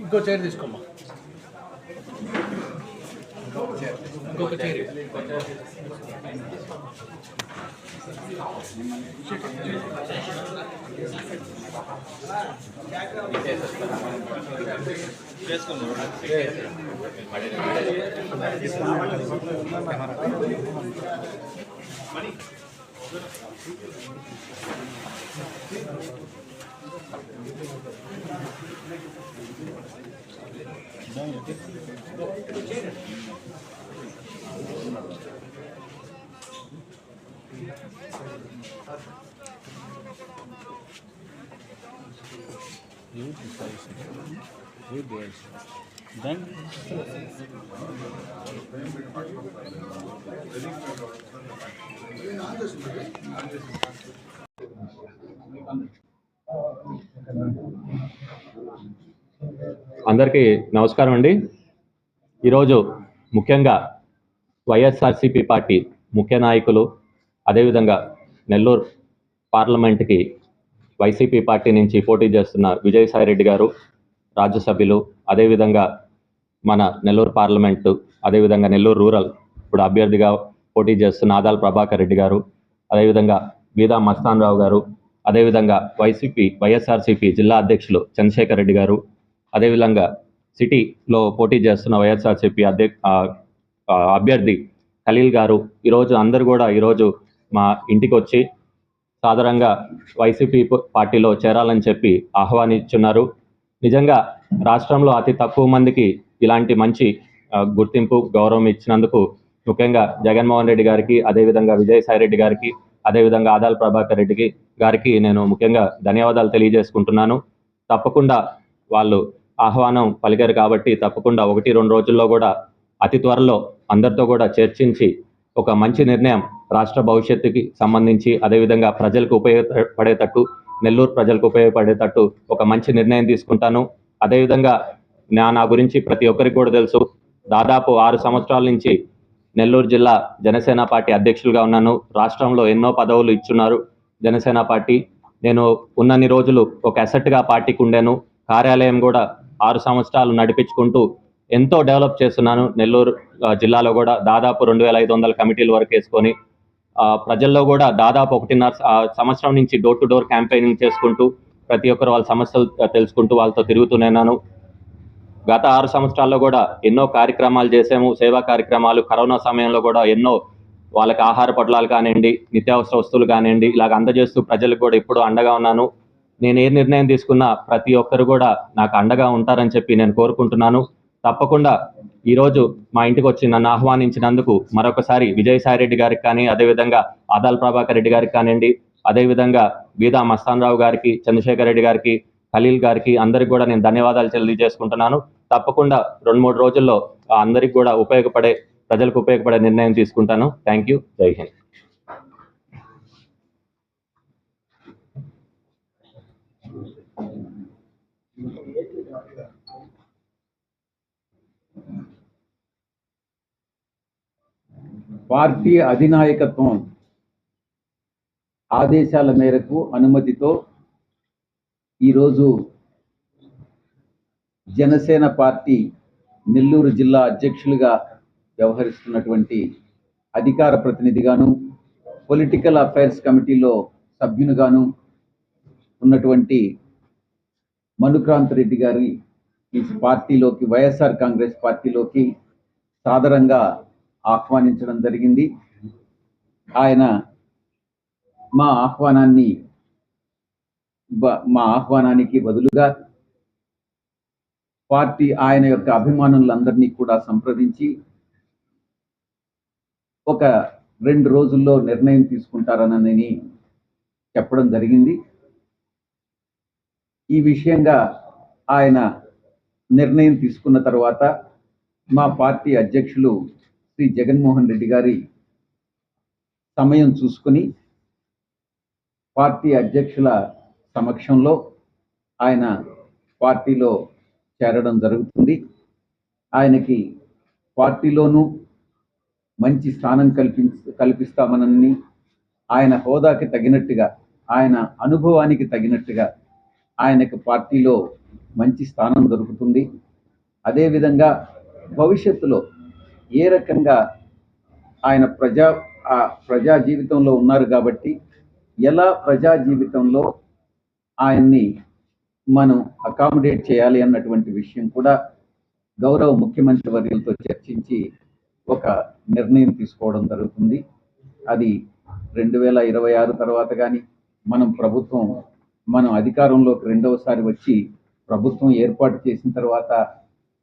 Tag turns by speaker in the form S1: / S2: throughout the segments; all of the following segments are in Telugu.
S1: ఇంకో చైర్ తీసుకోమ్మా. ఇంకొక chair. Eu que faço isso. Foi dois. Dan? Thank you.
S2: అందరికీ నమస్కారం అండి. ఈరోజు ముఖ్యంగా వైఎస్ఆర్సిపి పార్టీ ముఖ్య నాయకులు అదేవిధంగా నెల్లూరు పార్లమెంట్కి వైసీపీ పార్టీ నుంచి పోటీ చేస్తున్న విజయసాయిరెడ్డి గారు రాజ్యసభ్యులు అదేవిధంగా మన నెల్లూరు పార్లమెంటు అదేవిధంగా నెల్లూరు రూరల్ ఇప్పుడు అభ్యర్థిగా పోటీ చేస్తున్న ఆదాల్ ప్రభాకర్ రెడ్డి గారు అదేవిధంగా బీదా మస్తాన్ రావు గారు అదేవిధంగా వైసీపీ వైఎస్ఆర్సీపీ జిల్లా అధ్యక్షులు చంద్రశేఖర్ రెడ్డి గారు అదేవిధంగా సిటీలో పోటీ చేస్తున్న వైఎస్ఆర్సీపీ అధ్య అభ్యర్థి ఖలీల్ గారు ఈరోజు అందరు కూడా ఈరోజు మా ఇంటికి వచ్చి సాధారణంగా వైసీపీ పార్టీలో చేరాలని చెప్పి ఆహ్వానించున్నారు. నిజంగా రాష్ట్రంలో అతి తక్కువ మందికి ఇలాంటి మంచి గుర్తింపు గౌరవం ఇచ్చినందుకు ముఖ్యంగా జగన్మోహన్ రెడ్డి గారికి అదేవిధంగా విజయసాయి రెడ్డి గారికి అదేవిధంగా ఆదాల్ ప్రభాకర్ రెడ్డికి గారికి నేను ముఖ్యంగా ధన్యవాదాలు తెలియజేసుకుంటున్నాను. తప్పకుండా వాళ్ళు ఆహ్వానం పలికారు కాబట్టి తప్పకుండా ఒకటి రెండు రోజుల్లో కూడా అతి త్వరలో అందరితో కూడా చర్చించి ఒక మంచి నిర్ణయం రాష్ట్ర భవిష్యత్తుకి సంబంధించి అదేవిధంగా ప్రజలకు ఉపయోగపడేటట్టు నెల్లూరు ప్రజలకు ఉపయోగపడేటట్టు ఒక మంచి నిర్ణయం తీసుకుంటాను. అదేవిధంగా నా నా గురించి ప్రతి ఒక్కరికి కూడా తెలుసు. దాదాపు ఆరు సంవత్సరాల నుంచి నెల్లూరు జిల్లా జనసేన పార్టీ అధ్యక్షులుగా ఉన్నాను. రాష్ట్రంలో ఎన్నో పదవులు ఇచ్చున్నారు జనసేన పార్టీ. నేను ఉన్నన్ని రోజులు ఒక అసెట్గా పార్టీకి ఉండాను. కార్యాలయం కూడా ఆరు సంవత్సరాలు నడిపించుకుంటూ ఎంతో డెవలప్ చేస్తున్నాను. నెల్లూరు జిల్లాలో కూడా దాదాపు రెండు వేల ఐదు వందల కమిటీల వరకు వేసుకొని ప్రజల్లో కూడా దాదాపు ఒకటిన్నర సంవత్సరం నుంచి డోర్ టు డోర్ క్యాంపెయినింగ్ చేసుకుంటూ ప్రతి ఒక్కరు వాళ్ళ సమస్యలు తెలుసుకుంటూ వాళ్ళతో తిరుగుతూనేనాను గత ఆరు సంవత్సరాల్లో కూడా ఎన్నో కార్యక్రమాలు చేసాము సేవా కార్యక్రమాలు కరోనా సమయంలో కూడా ఎన్నో వాళ్ళకి ఆహార పొట్లాలు కానివ్వండి నిత్యావసర వస్తువులు కానివ్వండి ఇలాగ అందజేస్తూ ప్రజలకు కూడా ఇప్పుడు అండగా ఉన్నాను. నేను ఏ నిర్ణయం తీసుకున్నా ప్రతి ఒక్కరు కూడా నాకు అండగా ఉంటారని చెప్పి నేను కోరుకుంటున్నాను. తప్పకుండా ఈరోజు మా ఇంటికి వచ్చి నన్ను ఆహ్వానించినందుకు మరొకసారి విజయసాయి రెడ్డి గారికి కానీ అదేవిధంగా ఆదాల్ ప్రభాకర్ రెడ్డి గారికి కానివ్వండి అదేవిధంగా బీదా మస్తాన్ రావు గారికి చంద్రశేఖర్ రెడ్డి గారికి ఖలీల్ గారికి అందరికి కూడా నేను ధన్యవాదాలు తెలియజేసుకుంటున్నాను. తప్పకుండా రెండు మూడు రోజుల్లో ఆ అందరికి కూడా ఉపయోగపడే ప్రజలకు ఉపయోగపడే నిర్ణయం తీసుకుంటాను. థ్యాంక్ యూ జై హింద్
S3: పార్టీ అధినాయకత్వం ఆదేశాల మేరకు అనుమతితో ఈరోజు జనసేన పార్టీ నెల్లూరు జిల్లా అధ్యక్షులుగా వ్యవహరిస్తున్నటువంటి అధికార ప్రతినిధిగాను పొలిటికల్ అఫైర్స్ కమిటీలో సభ్యునిగాను ఉన్నటువంటి మనుక్రాంత్ రెడ్డి గారి ఈ పార్టీలోకి వైఎస్ఆర్ కాంగ్రెస్ పార్టీలోకి సాదరంగా ఆహ్వానించడం జరిగింది. ఆయన మా ఆహ్వానాన్ని మా ఆహ్వానానికి బదులుగా పార్టీ ఆయన యొక్క అభిమానులందరినీ కూడా సంప్రదించి ఒక రెండు రోజుల్లో నిర్ణయం తీసుకుంటారనని చెప్పడం జరిగింది. ఈ విషయంగా ఆయన నిర్ణయం తీసుకున్న తర్వాత మా పార్టీ అధ్యక్షులు శ్రీ జగన్మోహన్ రెడ్డి గారి సమయం చూసుకొని పార్టీ అధ్యక్షుల సమక్షంలో ఆయన పార్టీలో చేరడం జరుగుతుంది. ఆయనకి పార్టీలోనూ మంచి స్థానం కల్పి కల్పిస్తామనని ఆయన హోదాకి తగినట్టుగా ఆయన అనుభవానికి తగినట్టుగా ఆయనకు పార్టీలో మంచి స్థానం దొరుకుతుంది. అదేవిధంగా భవిష్యత్తులో ఏ రకంగా ఆయన ప్రజా ఆ ప్రజా జీవితంలో ఉన్నారు కాబట్టి ఎలా ప్రజా జీవితంలో ఆయన్ని మనం అకామిడేట్ చేయాలి అన్నటువంటి విషయం కూడా గౌరవ ముఖ్యమంత్రి వర్యులతో చర్చించి ఒక నిర్ణయం తీసుకోవడం జరుగుతుంది. అది రెండు వేల ఇరవై ఆరు తర్వాత కానీ మనం ప్రభుత్వం మనం అధికారంలోకి రెండవసారి వచ్చి ప్రభుత్వం ఏర్పాటు చేసిన తర్వాత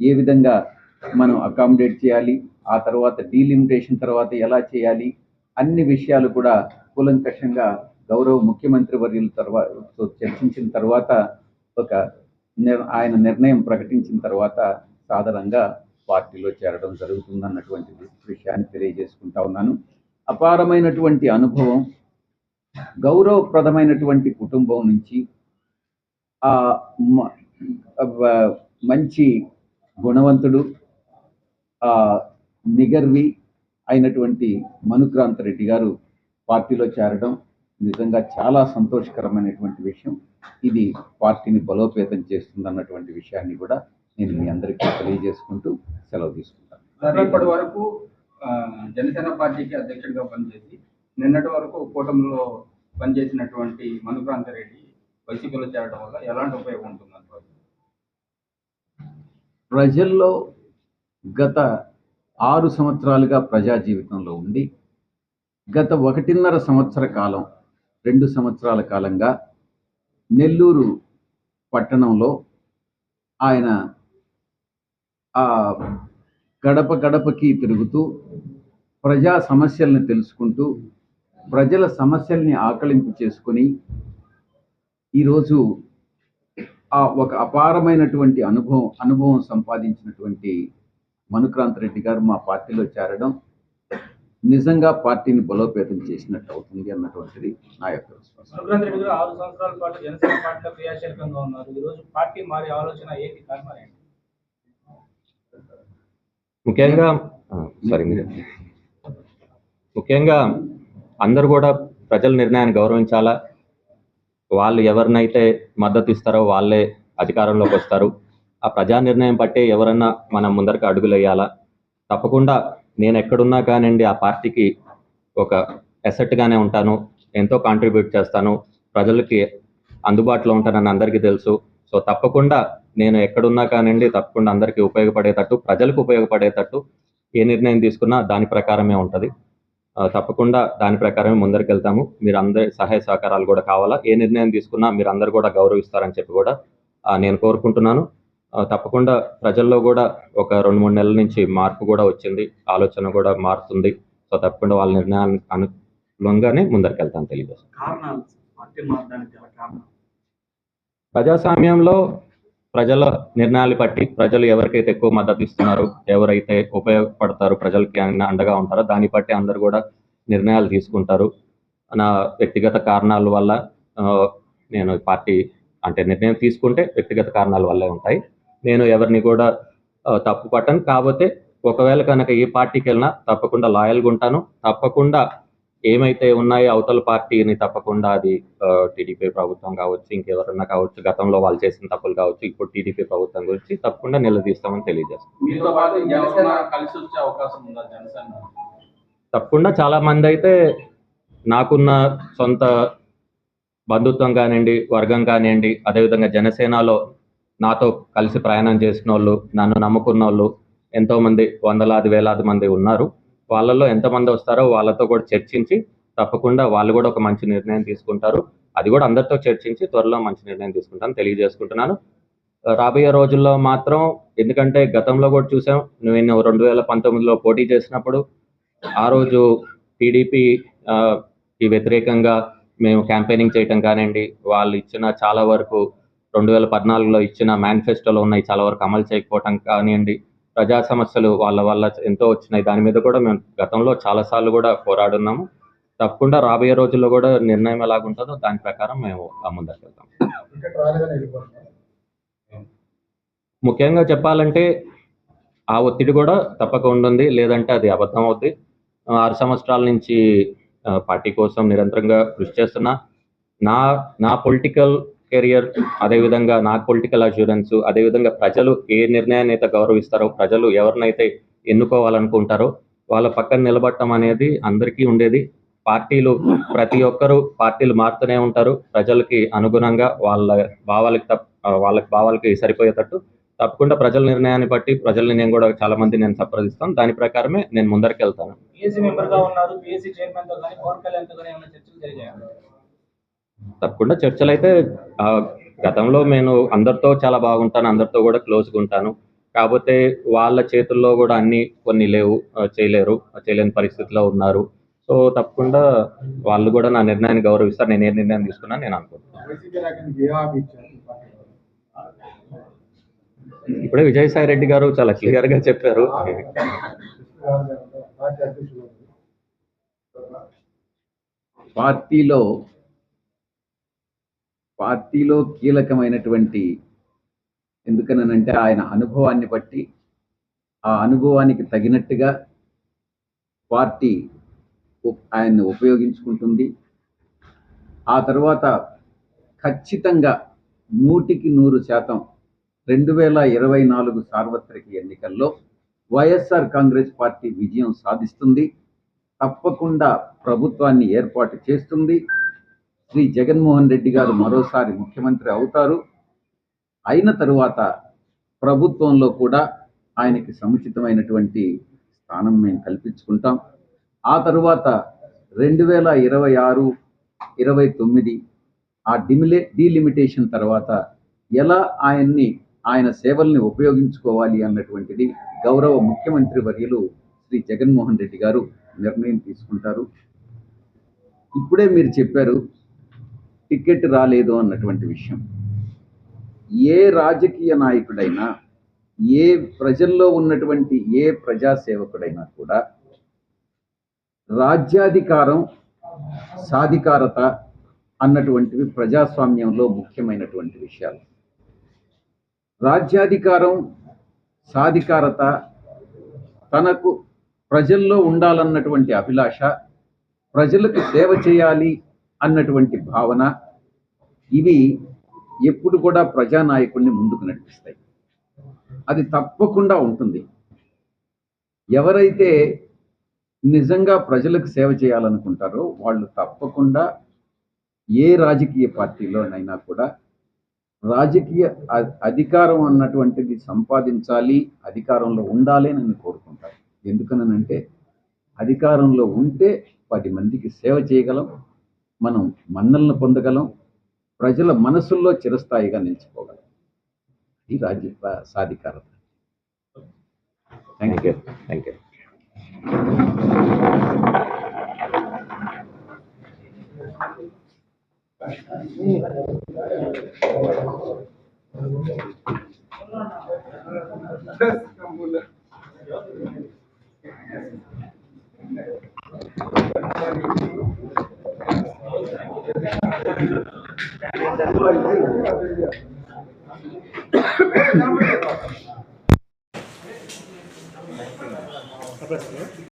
S3: ఏ విధంగా మనం అకామిడేట్ చేయాలి ఆ తర్వాత డీలిమిటేషన్ తర్వాత ఎలా చేయాలి అన్ని విషయాలు కూడా కూలంకషంగా గౌరవ ముఖ్యమంత్రి వర్యుల తర్వాత చర్చించిన తర్వాత ఒక నిర్ ఆయన నిర్ణయం ప్రకటించిన తర్వాత సాధారణంగా పార్టీలో చేరడం జరుగుతుందన్నటువంటి విషయాన్ని తెలియజేసుకుంటా ఉన్నాను. అపారమైనటువంటి అనుభవం గౌరవప్రదమైనటువంటి కుటుంబం నుంచి ఆ మంచి గుణవంతుడు నిగర్వి అయినటువంటి మనుక్రాంత రెడ్డి గారు పార్టీలో చేరడం నిజంగా చాలా సంతోషకరమైనటువంటి విషయం. ఇది పార్టీని బలోపేతం చేస్తుందన్నటువంటి విషయాన్ని కూడా నేను మీ అందరికీ తెలియజేసుకుంటూ సెలవు తీసుకుంటాను.
S4: ఇప్పటి వరకు జనసేన పార్టీకి అధ్యక్షుడిగా పనిచేసి నిన్నటి వరకు కూటమిలో పనిచేసినటువంటి మనుక్రాంత రెడ్డి వైసీపీలో చేరడం వల్ల ఎలాంటి ఉపయోగం ఉంటుంది
S3: ప్రజల్లో గత ఆరు సంవత్సరాలుగా ప్రజా జీవితంలో ఉండి గత ఒకటిన్నర సంవత్సర కాలం రెండు సంవత్సరాల కాలంగా నెల్లూరు పట్టణంలో ఆయన ఆ గడప గడపకి తిరుగుతూ ప్రజా సమస్యల్ని తెలుసుకుంటూ ప్రజల సమస్యల్ని ఆకలింపు చేసుకొని ఈరోజు ఆ ఒక అపారమైనటువంటి అనుభవం అనుభవం సంపాదించినటువంటి మనుక్రాంత్ రెడ్డి గారు మా పార్టీలో చేరడం నిజంగా పార్టీని బలోపేతం చేసినట్టు అవుతుంది అన్నటువంటిది నా యొక్క విశ్వాసం.
S5: అనుగ్రహం రెడ్డి గారు ఆరు సంవత్సరాల పాటు జనసేన పార్టీలో క్రియాశీలకంగా ఉన్నారు. ఈ రోజు పార్టీ మారే ఆలోచన ఏంటి? కారణం ఏంటి?
S2: ముఖ్యంగా సారీ మీరు. ముఖ్యంగా అందరూ కూడా ప్రజల నిర్ణయాన్ని గౌరవించాలా? వాళ్ళు ఎవరినైతే మద్దతు ఇస్తారో వాళ్ళే అధికారంలోకి వస్తారు. ఆ ప్రజా నిర్ణయం పట్టే ఎవరన్నా మనం ముందరికి అడుగులు వేయాలా? తప్పకుండా నేను ఎక్కడున్నా కానివ్వండి ఆ పార్టీకి ఒక ఎసెట్గానే ఉంటాను ఎంతో కాంట్రిబ్యూట్ చేస్తాను ప్రజలకి అందుబాటులో ఉంటానని అందరికీ తెలుసు. సో తప్పకుండా నేను ఎక్కడున్నా కానివ్వండి తప్పకుండా అందరికీ ఉపయోగపడేటట్టు ప్రజలకు ఉపయోగపడేటట్టు ఏ నిర్ణయం తీసుకున్నా దాని ప్రకారమే ఉంటుంది. తప్పకుండా దాని ప్రకారమే ముందరికి వెళ్తాము మీరు అందరి సహాయ సహకారాలు కూడా కావాలా ఏ నిర్ణయం తీసుకున్నా మీరు అందరు కూడా గౌరవిస్తారని చెప్పి కూడా నేను కోరుకుంటున్నాను. తప్పకుండా ప్రజల్లో కూడా ఒక రెండు మూడు నెలల నుంచి మార్పు కూడా వచ్చింది ఆలోచన కూడా మారుతుంది. సో తప్పకుండా వాళ్ళ నిర్ణయానికి అనుగుణంగానే ముందరికి వెళ్తాను తెలియజేస్తాను.
S5: కారణాలు పార్టీ మారడానికి గల కారణం
S2: ప్రజాస్వామ్యంలో ప్రజల నిర్ణయాలు బట్టి ప్రజలు ఎవరికైతే ఎక్కువ మద్దతు ఇస్తున్నారో ఎవరైతే ఉపయోగపడతారో ప్రజలకి అండగా ఉంటారో దాన్ని బట్టి అందరు కూడా నిర్ణయాలు తీసుకుంటారు. నా వ్యక్తిగత కారణాల వల్ల నేను పార్టీ అంటే నిర్ణయం తీసుకుంటే వ్యక్తిగత కారణాల వల్లే ఉంటాయి. నేను ఎవరిని కూడా తప్పు పట్టను. కాకపోతే ఒకవేళ కనుక ఏ పార్టీకి వెళ్ళినా తప్పకుండా లాయల్గా ఉంటాను. తప్పకుండా ఏమైతే ఉన్నాయో అవతల పార్టీని తప్పకుండా అది టీడీపీ ప్రభుత్వం కావచ్చు ఇంకెవరన్నా కావచ్చు గతంలో వాళ్ళు చేసిన తప్పులు కావచ్చు ఇప్పుడు టీడీపీ ప్రభుత్వం గురించి తప్పకుండా నిలదీస్తామని తెలియజేస్తాం తప్పకుండా చాలా మంది అయితే నాకున్న సొంత బంధుత్వం కానివ్వండి వర్గం కానివ్వండి అదేవిధంగా జనసేనలో నాతో కలిసి ప్రయాణం చేసిన వాళ్ళు నన్ను నమ్ముకున్న వాళ్ళు ఎంతోమంది వందలాది వేలాది మంది ఉన్నారు. వాళ్ళల్లో ఎంతమంది వస్తారో వాళ్ళతో కూడా చర్చించి తప్పకుండా వాళ్ళు కూడా ఒక మంచి నిర్ణయం తీసుకుంటారు. అది కూడా అందరితో చర్చించి త్వరలో మంచి నిర్ణయం తీసుకుంటాను తెలియజేసుకుంటున్నాను. రాబోయే రోజుల్లో మాత్రం ఎందుకంటే గతంలో కూడా చూసాం నేను రెండు వేల పంతొమ్మిదిలో పోటీ చేసినప్పుడు ఆ రోజు టీడీపీకి వ్యతిరేకంగా మేము క్యాంపెయినింగ్ చేయటం కానివ్వండి వాళ్ళు ఇచ్చిన చాలా వరకు రెండు వేల పద్నాలుగులో ఇచ్చిన మేనిఫెస్టోలో ఉన్నాయి. చాలా వరకు అమలు చేయకపోవటం కానివ్వండి ప్రజా సమస్యలు వాళ్ళ వల్ల ఎంతో వచ్చినాయి. దాని మీద కూడా మేము గతంలో చాలాసార్లు కూడా పోరాడున్నాము. తప్పకుండా రాబోయే రోజుల్లో కూడా నిర్ణయం ఎలాగుంటుందో దాని ప్రకారం మేము ఆ ముందరికి వెళ్తాం. ముఖ్యంగా చెప్పాలంటే ఆ ఒత్తిడి కూడా తప్పక ఉంటుంది లేదంటే అది అబద్ధం అవుద్ది. ఆరు సంవత్సరాల నుంచి పార్టీ కోసం నిరంతరంగా కృషి చేస్తున్నా. నా నా పొలిటికల్ కెరియర్ అదేవిధంగా నాకు పొలిటికల్ అష్యూరెన్స్ అదేవిధంగా ప్రజలు ఏ నిర్ణయాన్ని అయితే గౌరవిస్తారో ప్రజలు ఎవరినైతే ఎన్నుకోవాలనుకుంటారో వాళ్ళ పక్కన నిలబడటం అనేది అందరికీ ఉండేది. పార్టీలు ప్రతి ఒక్కరూ పార్టీలు మారుతూనే ఉంటారు. ప్రజలకి అనుగుణంగా వాళ్ళ భావాలకి తప్ప వాళ్ళకి భావాలకి సరిపోయేటట్టు తప్పకుండా ప్రజల నిర్ణయాన్ని బట్టి ప్రజల్ని నేను కూడా చాలా మంది నేను సంప్రదిస్తాను. దాని ప్రకారమే నేను ముందరికి వెళ్తాను తప్పకుండా చర్చలు అయితే గతంలో నేను అందరితో చాలా బాగుంటాను అందరితో కూడా క్లోజ్గా ఉంటాను. కాకపోతే వాళ్ళ చేతుల్లో కూడా అన్ని కొన్ని లేవు చేయలేరు చేయలేని పరిస్థితిలో ఉన్నారు. సో తప్పకుండా వాళ్ళు కూడా నా నిర్ణయాన్ని గౌరవిస్తారు. నేను ఏ నిర్ణయం తీసుకున్నా నేను అనుకుంటున్నాను. ఇప్పుడే విజయసాయి రెడ్డి గారు చాలా క్లియర్గా చెప్పారు
S3: పార్టీలో పార్టీలో కీలకమైనటువంటి ఎందుకనంటే ఆయన అనుభవాన్ని బట్టి ఆ అనుభవానికి తగినట్టుగా పార్టీ ఆయన్ని ఉపయోగించుకుంటుంది. ఆ తర్వాత ఖచ్చితంగా నూటికి నూరు శాతం రెండు వేల ఇరవై నాలుగు సార్వత్రిక ఎన్నికల్లో వైఎస్ఆర్ కాంగ్రెస్ పార్టీ విజయం సాధిస్తుంది. తప్పకుండా ప్రభుత్వాన్ని ఏర్పాటు చేస్తుంది. శ్రీ జగన్మోహన్ రెడ్డి గారు మరోసారి ముఖ్యమంత్రి అవుతారు. అయిన తరువాత ప్రభుత్వంలో కూడా ఆయనకి సముచితమైనటువంటి స్థానం మేము కల్పించుకుంటాం. ఆ తరువాత రెండు వేల ఇరవై ఆరు ఇరవై తొమ్మిది ఆ డిమిలే డీలిమిటేషన్ తర్వాత ఎలా ఆయన్ని ఆయన సేవల్ని ఉపయోగించుకోవాలి అన్నటువంటిది గౌరవ ముఖ్యమంత్రి వర్యులు శ్రీ జగన్మోహన్ రెడ్డి గారు నిర్ణయం తీసుకుంటారు. ఇప్పుడే మీరు చెప్పారు టికెట్ రాలేదు అన్నటువంటి విషయం. ఏ రాజకీయ నాయకుడైనా ఏ ప్రజల్లో ఉన్నటువంటి ఏ ప్రజాసేవకుడైనా కూడా రాజ్యాధికారం సాధికారత అన్నటువంటివి ప్రజాస్వామ్యంలో ముఖ్యమైనటువంటి విషయాలు. రాజ్యాధికారం సాధికారత తనకు ప్రజల్లో ఉండాలన్నటువంటి అభిలాష ప్రజలకు సేవ చేయాలి అన్నటువంటి భావన ఇవి ఎప్పుడు కూడా ప్రజానాయకుడిని ముందుకు నడిపిస్తాయి. అది తప్పకుండా ఉంటుంది. ఎవరైతే నిజంగా ప్రజలకు సేవ చేయాలనుకుంటారో వాళ్ళు తప్పకుండా ఏ రాజకీయ పార్టీలోనైనా కూడా రాజకీయ అధికారం అన్నటువంటిది సంపాదించాలి అధికారంలో ఉండాలి అని కోరుకుంటారు కోరుకుంటాను. ఎందుకనంటే అధికారంలో ఉంటే పది మందికి సేవ చేయగలం మనం మన్నలను పొందగలం ప్రజల మనసుల్లో చిరస్థాయిగా నిలిచిపోగలం. ఈ రాజ్య సాధికారత. Thank you
S2: thank
S3: you
S2: Thank you. Gracias.